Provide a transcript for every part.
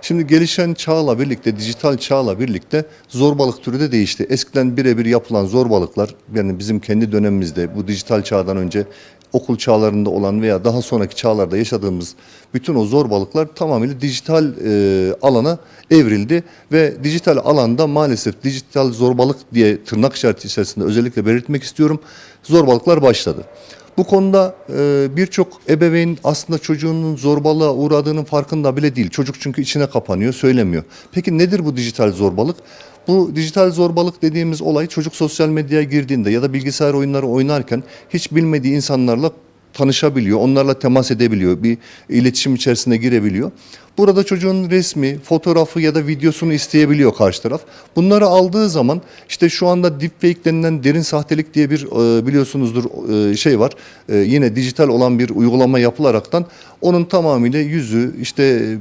Şimdi gelişen çağla birlikte, dijital çağla birlikte zorbalık türü de değişti. Eskiden birebir yapılan zorbalıklar, yani bizim kendi dönemimizde bu dijital çağdan önce okul çağlarında olan veya daha sonraki çağlarda yaşadığımız bütün o zorbalıklar tamamıyla dijital e, alana evrildi ve dijital alanda maalesef dijital zorbalık diye tırnak işareti içerisinde özellikle belirtmek istiyorum. Zorbalıklar başladı. Bu konuda e, birçok ebeveyn aslında çocuğunun zorbalığa uğradığının farkında bile değil. Çocuk çünkü içine kapanıyor, söylemiyor. Peki nedir bu dijital zorbalık? Bu dijital zorbalık dediğimiz olay çocuk sosyal medyaya girdiğinde ya da bilgisayar oyunları oynarken hiç bilmediği insanlarla tanışabiliyor, onlarla temas edebiliyor, bir iletişim içerisine girebiliyor. Burada çocuğun resmi, fotoğrafı ya da videosunu isteyebiliyor karşı taraf. Bunları aldığı zaman işte şu anda deepfake denilen derin sahtelik diye bir e, biliyorsunuzdur e, şey var. E, yine dijital olan bir uygulama yapılaraktan onun tamamıyla yüzü işte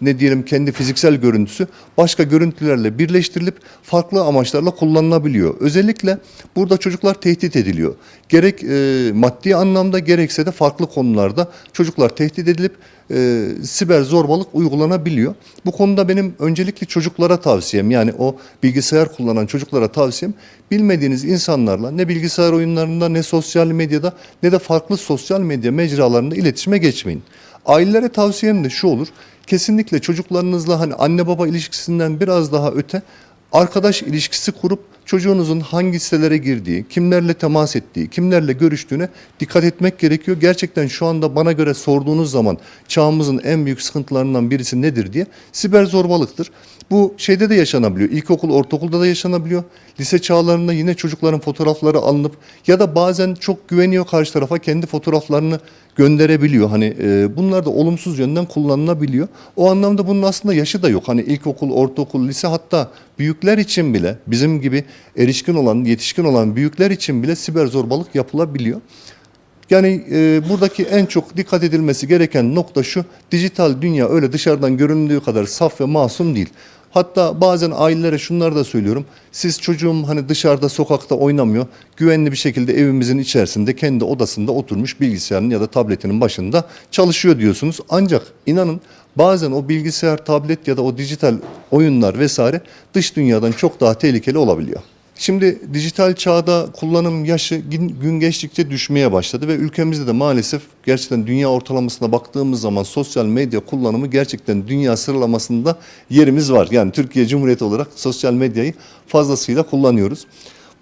ne diyelim kendi fiziksel görüntüsü başka görüntülerle birleştirilip farklı amaçlarla kullanılabiliyor. Özellikle burada çocuklar tehdit ediliyor. Gerek e, maddi anlamda gerekse de farklı konularda çocuklar tehdit edilip e, siber zorbalık uygulanabiliyor. Bu konuda benim öncelikli çocuklara tavsiyem yani o bilgisayar kullanan çocuklara tavsiyem bilmediğiniz insanlarla ne bilgisayar oyunlarında ne sosyal medyada ne de farklı sosyal medya mecralarında iletişime geçmeyin. Ailelere tavsiyem de şu olur. Kesinlikle çocuklarınızla hani anne baba ilişkisinden biraz daha öte arkadaş ilişkisi kurup çocuğunuzun hangi sitelere girdiği, kimlerle temas ettiği, kimlerle görüştüğüne dikkat etmek gerekiyor. Gerçekten şu anda bana göre sorduğunuz zaman çağımızın en büyük sıkıntılarından birisi nedir diye siber zorbalıktır. Bu şeyde de yaşanabiliyor. İlkokul, ortaokulda da yaşanabiliyor. Lise çağlarında yine çocukların fotoğrafları alınıp ya da bazen çok güveniyor karşı tarafa kendi fotoğraflarını gönderebiliyor. Hani e, bunlar da olumsuz yönden kullanılabiliyor. O anlamda bunun aslında yaşı da yok. Hani ilkokul, ortaokul, lise hatta büyükler için bile bizim gibi erişkin olan, yetişkin olan büyükler için bile siber zorbalık yapılabiliyor. Yani e, buradaki en çok dikkat edilmesi gereken nokta şu, dijital dünya öyle dışarıdan göründüğü kadar saf ve masum değil. Hatta bazen ailelere şunları da söylüyorum. Siz çocuğum hani dışarıda sokakta oynamıyor. Güvenli bir şekilde evimizin içerisinde kendi odasında oturmuş bilgisayarın ya da tabletinin başında çalışıyor diyorsunuz. Ancak inanın bazen o bilgisayar, tablet ya da o dijital oyunlar vesaire dış dünyadan çok daha tehlikeli olabiliyor. Şimdi dijital çağda kullanım yaşı gün gün geçtikçe düşmeye başladı ve ülkemizde de maalesef gerçekten dünya ortalamasına baktığımız zaman sosyal medya kullanımı gerçekten dünya sıralamasında yerimiz var. Yani Türkiye Cumhuriyeti olarak sosyal medyayı fazlasıyla kullanıyoruz.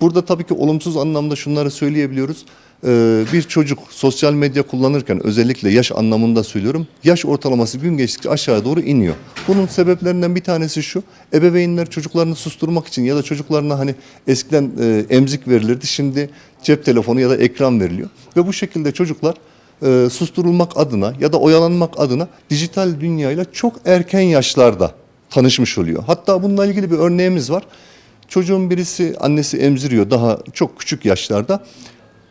Burada tabii ki olumsuz anlamda şunları söyleyebiliyoruz. Ee, bir çocuk sosyal medya kullanırken özellikle yaş anlamında söylüyorum. Yaş ortalaması gün geçtikçe aşağı doğru iniyor. Bunun sebeplerinden bir tanesi şu. Ebeveynler çocuklarını susturmak için ya da çocuklarına hani eskiden e, emzik verilirdi. Şimdi cep telefonu ya da ekran veriliyor. Ve bu şekilde çocuklar e, susturulmak adına ya da oyalanmak adına dijital dünyayla çok erken yaşlarda tanışmış oluyor. Hatta bununla ilgili bir örneğimiz var. Çocuğun birisi annesi emziriyor daha çok küçük yaşlarda.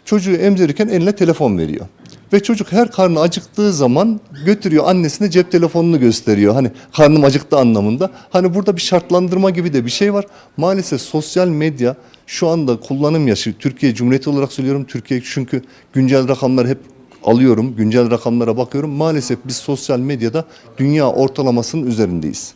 Çocuğu emzirirken eline telefon veriyor. Ve çocuk her karnı acıktığı zaman götürüyor annesine cep telefonunu gösteriyor. Hani karnım acıktı anlamında. Hani burada bir şartlandırma gibi de bir şey var. Maalesef sosyal medya şu anda kullanım yaşı Türkiye Cumhuriyeti olarak söylüyorum. Türkiye çünkü güncel rakamları hep alıyorum. Güncel rakamlara bakıyorum. Maalesef biz sosyal medyada dünya ortalamasının üzerindeyiz.